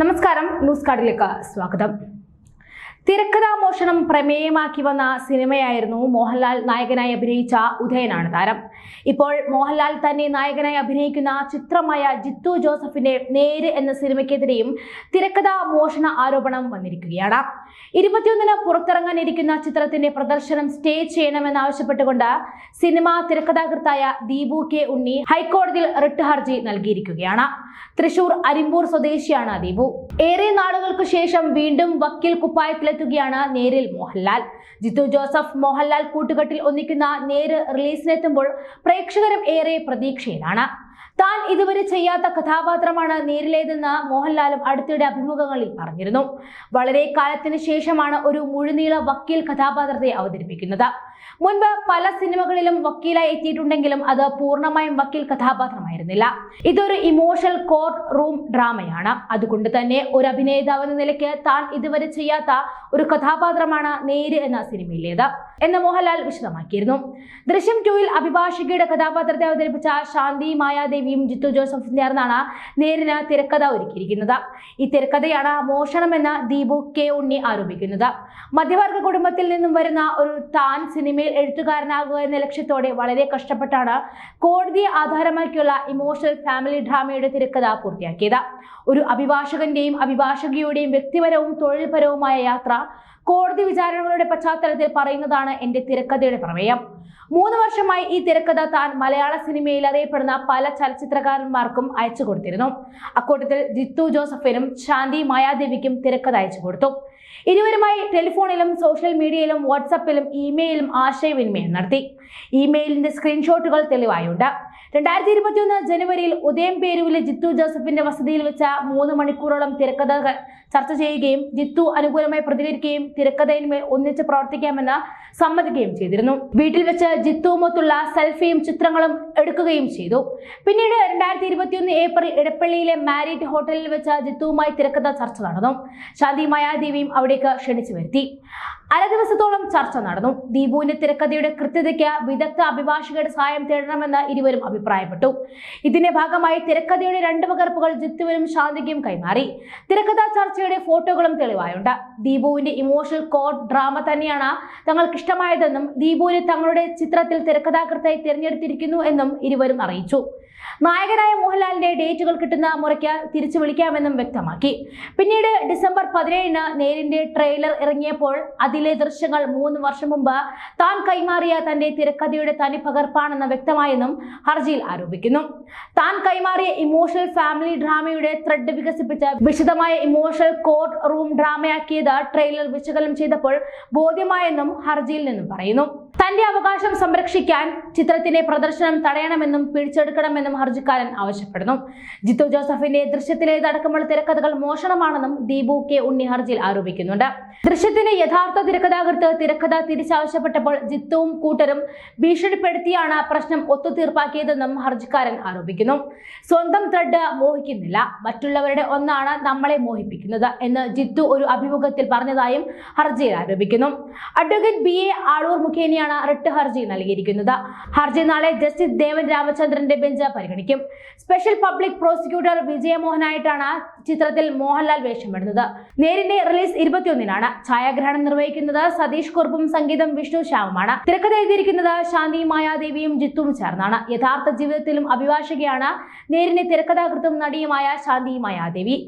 നമസ്കാരം ന്യൂസ് കാർഡിലേക്ക് സ്വാഗതം. തിരക്കഥാ മോഷണം പ്രമേയമാക്കി വന്ന സിനിമയായിരുന്നു മോഹൻലാൽ നായകനായി അഭിനയിച്ച ഉദയനാണ് താരം. ഇപ്പോൾ മോഹൻലാൽ തന്നെ നായകനായി അഭിനയിക്കുന്ന ചിത്രമായ ജിത്തു ജോസഫിന്റെ നേര് എന്ന സിനിമയ്ക്കെതിരെയും തിരക്കഥാ മോഷണ ആരോപണം വന്നിരിക്കുകയാണ്. ഇരുപത്തിയൊന്നിന് പുറത്തിറങ്ങാനിരിക്കുന്ന ചിത്രത്തിന്റെ പ്രദർശനം സ്റ്റേ ചെയ്യണമെന്നാവശ്യപ്പെട്ടുകൊണ്ട് സിനിമാ തിരക്കഥാകൃത്തായ ദീപു കെ ഉണ്ണി ഹൈക്കോടതിയിൽ റിട്ട് ഹർജി നൽകിയിരിക്കുകയാണ്. തൃശൂർ അരിമ്പൂർ സ്വദേശിയാണ് ദീപു. ഏറെ നാളുകൾക്ക് ശേഷം വീണ്ടും വക്കീൽ കുപ്പായത്തിലെത്തുകയാണ് നേരിൽ മോഹൻലാൽ. ജിത്തു ജോസഫ് മോഹൻലാൽ കൂട്ടുകെട്ടിൽ ഒന്നിക്കുന്ന നേര് റിലീസിനെത്തുമ്പോൾ പ്രേക്ഷകരും ഏറെ പ്രതീക്ഷയിലാണ്. താൻ ഇതുവരെ ചെയ്യാത്ത കഥാപാത്രമാണ് നേരിലേതെന്ന് മോഹൻലാലും അടുത്തിടെ അഭിമുഖങ്ങളിൽ പറഞ്ഞിരുന്നു. വളരെ കാലത്തിന് ശേഷമാണ് ഒരു മുഴുനീള വക്കീൽ കഥാപാത്രത്തെ അവതരിപ്പിക്കുന്നത്. മുൻപ് പല സിനിമകളിലും വക്കീലായി എത്തിയിട്ടുണ്ടെങ്കിലും അത് പൂർണമായും വക്കീൽ കഥാപാത്രമായിരുന്നില്ല. ഇതൊരു ഇമോഷണൽ കോർട്ട് റൂം ഡ്രാമയാണ് അതുകൊണ്ട് തന്നെ ഒരു അഭിനേതാവ് എന്ന നിലയ്ക്ക് താൻ ഇതുവരെ ചെയ്യാത്ത ഒരു കഥാപാത്രമാണ് നേര് എന്ന സിനിമയിലേത് എന്ന് മോഹൻലാൽ വിശദമാക്കിയിരുന്നു. ദൃശ്യം ടൂവിൽ അഭിഭാഷകയുടെ കഥാപാത്രത്തെ അവതരിപ്പിച്ച ശാന്തി മായാദേവിയും ജിത്തു ജോസഫും ചേർന്നാണ് നേരിന് തിരക്കഥ ഒരുക്കിയിരിക്കുന്നത്. ഈ തിരക്കഥയാണ് മോഷണമെന്ന് ദീപു കെ ഉണ്ണി ആരോപിക്കുന്നത്. മധ്യവർഗ കുടുംബത്തിൽ നിന്നും വരുന്ന ഒരു താൻ സിനിമയിൽ എഴുത്തുകാരനാകുക എന്ന ലക്ഷ്യത്തോടെ വളരെ കഷ്ടപ്പെട്ടാണ് കോടതിയെ ആധാരമാക്കിയുള്ള ഇമോഷണൽ ഫാമിലി ഡ്രാമയുടെ തിരക്കഥ പൂർത്തിയാക്കിയത്. ഒരു അഭിഭാഷകന്റെയും അഭിഭാഷകയുടെയും വ്യക്തിപരവും തൊഴിൽപരവുമായ യാത്ര കോടതി വിചാരണകളുടെ പശ്ചാത്തലത്തിൽ പറയുന്നതാണ് എന്റെ തിരക്കഥയുടെ പ്രമേയം. മൂന്ന് വർഷമായി ഈ തിരക്കഥ താൻ മലയാള സിനിമയിൽ അറിയപ്പെടുന്ന പല ചലച്ചിത്രകാരന്മാർക്കും അയച്ചു കൊടുത്തിരുന്നു. അക്കൂട്ടത്തിൽ ജിത്തു ജോസഫിനും ശാന്തി മായാദേവിക്കും തിരക്കഥ അയച്ചു കൊടുത്തു. ഇരുവരുമായി ടെലിഫോണിലും സോഷ്യൽ മീഡിയയിലും വാട്സപ്പിലും ഇമെയിലും ആശയവിനിമയം നടത്തി. ഇമെയിലിന്റെ സ്ക്രീൻഷോട്ടുകൾ തെളിവായുണ്ട്. രണ്ടായിരത്തി ഇരുപത്തിയൊന്ന് ജനുവരിയിൽ ഉദയം പേരുവിലെ ജിത്തു ജോസഫിന്റെ വസതിയിൽ വെച്ച മൂന്ന് മണിക്കൂറോളം തിരക്കഥ ചർച്ച ചെയ്യുകയും ജിത്തു അനുകൂലമായി പ്രതികരിക്കുകയും തിരക്കഥയിന്മേൽ ഒന്നിച്ച് പ്രവർത്തിക്കാമെന്ന് സമ്മതിക്കുകയും ചെയ്തിരുന്നു. വീട്ടിൽ വെച്ച് ജിത്തുവുമൊത്തുള്ള സെൽഫിയും ചിത്രങ്ങളും എടുക്കുകയും ചെയ്തു. പിന്നീട് രണ്ടായിരത്തി ഇരുപത്തിയൊന്ന് ഏപ്രിൽ ഇടപ്പള്ളിയിലെ മാരിറ്റ് ഹോട്ടലിൽ വെച്ച് ജിത്തുവുമായി തിരക്കഥ ചർച്ച നടന്നു. ശാന്തി മായാദേവിയും അവിടേക്ക് ക്ഷണിച്ചു വരുത്തി. അര ദിവസത്തോളം ചർച്ച നടന്നു. ദീപുവിന്റെ തിരക്കഥയുടെ കൃത്യതയ്ക്ക് വിദഗ്ധ അഭിഭാഷകരുടെ സഹായം തേടണമെന്ന് ഇരുവരും അഭിപ്രായപ്പെട്ടു. ഇതിന്റെ ഭാഗമായി തിരക്കഥയുടെ രണ്ട് പകർപ്പുകൾ ജിത്തുവിനും ശാന്തിക്കും കൈമാറി. തിരക്കഥാ ചർച്ചയുടെ ഫോട്ടോകളും തെളിവായുണ്ട്. ദീപുവിന്റെ ഇമോഷണൽ കോഡ് ഡ്രാമ തന്നെയാണ് തങ്ങൾക്ക് ഇഷ്ടമായതെന്നും ദീപുവിനെ തങ്ങളുടെ ചിത്രത്തിൽ തിരക്കഥാകൃത്തായി തിരഞ്ഞെടുത്തിരിക്കുന്നു എന്നും ഇരുവരും അറിയിച്ചു. നായകനായ മോഹൻലാലിന്റെ ഡേറ്റുകൾ കിട്ടുന്ന മുറയ്ക്ക് തിരിച്ചു വിളിക്കാമെന്നും വ്യക്തമാക്കി. പിന്നീട് ഡിസംബർ പതിനേഴിന് നേരിന്റെ ട്രെയിലർ ഇറങ്ങിയപ്പോൾ അതിലെ ദൃശ്യങ്ങൾ മൂന്ന് വർഷം മുമ്പ് താൻ കൈമാറിയ തന്റെ തിരക്കഥയുടെ തനി പകർപ്പാണെന്ന് വ്യക്തമായെന്നും ഹർജിയിൽ ആരോപിക്കുന്നു. താൻ കൈമാറിയ ഇമോഷണൽ ഫാമിലി ഡ്രാമയുടെ ത്രെഡ് വികസിപ്പിച്ച വിശദമായ ഇമോഷണൽ കോർട്ട് റൂം ഡ്രാമയാക്കിയത് ട്രെയിലർ വിശകലനം ചെയ്തപ്പോൾ ബോധ്യമായെന്നും ഹർജിയിൽ നിന്നും പറയുന്നു. തന്റെ അവകാശം സംരക്ഷിക്കാൻ ചിത്രത്തിന്റെ പ്രദർശനം തടയണമെന്നും പിടിച്ചെടുക്കണമെന്നും ഹർജിക്കാരൻ ആവശ്യപ്പെടുന്നു. ജിത്തു ജോസഫിന്റെ ദൃശ്യത്തിലേതടക്കമുള്ള തിരക്കഥകൾ മോഷണമാണെന്നും ദീപു കെ ഉണ്ണി ഹർജിയിൽ ആരോപിക്കുന്നുണ്ട്. ദൃശ്യത്തിന്റെ യഥാർത്ഥ തിരക്കഥാകൃത്ത് തിരക്കഥ തിരിച്ചാവശ്യപ്പെട്ടപ്പോൾ ജിത്തുവും കൂട്ടരും ഭീഷണിപ്പെടുത്തിയാണ് പ്രശ്നം ഒത്തുതീർപ്പാക്കിയതെന്നും ഹർജിക്കാരൻ ആരോപിക്കുന്നു. സ്വന്തം ത്രെഡ് മോഹിക്കുന്നില്ല. മറ്റുള്ളവരുടെ ഒന്നാണ് നമ്മളെ മോഹിപ്പിക്കുന്നത് എന്ന് ജിത്തു ഒരു അഭിമുഖത്തിൽ പറഞ്ഞതായും ഹർജിയിൽ ആരോപിക്കുന്നു. അഡ്വക്കേറ്റ് ബി എ ആളൂർ മുഖേനയാണ് റിട്ട് ഹർജി നൽകിയിരിക്കുന്നത്. ഹർജി നാളെ ജസ്റ്റിസ് ദേവൻ രാമചന്ദ്രന്റെ ബെഞ്ച് പരിഗണിക്കും. സ്പെഷ്യൽ പബ്ലിക് പ്രോസിക്യൂട്ടർ വിജയമോഹനായിട്ടാണ് ചിത്രത്തിൽ മോഹൻലാൽ വേഷമിടുന്നത്. നേരിന്റെ റിലീസ് ഇരുപത്തിയൊന്നിനാണ്. ഛായാഗ്രഹണം നിർവഹിക്കുന്നത് സതീഷ് കുറുപ്പും സംഗീതം വിഷ്ണു ശ്യാമുമാണ്. തിരക്കഥ എഴുതിയിരിക്കുന്നത് ശാന്തി മായാദേവിയും ജിത്തും ചേർന്നാണ്. യഥാർത്ഥ ജീവിതത്തിലും അഭിഭാഷകയാണ് നേരിന്റെ തിരക്കഥാകൃത്തും നടിയുമായ ശാന്തി മായാദേവി.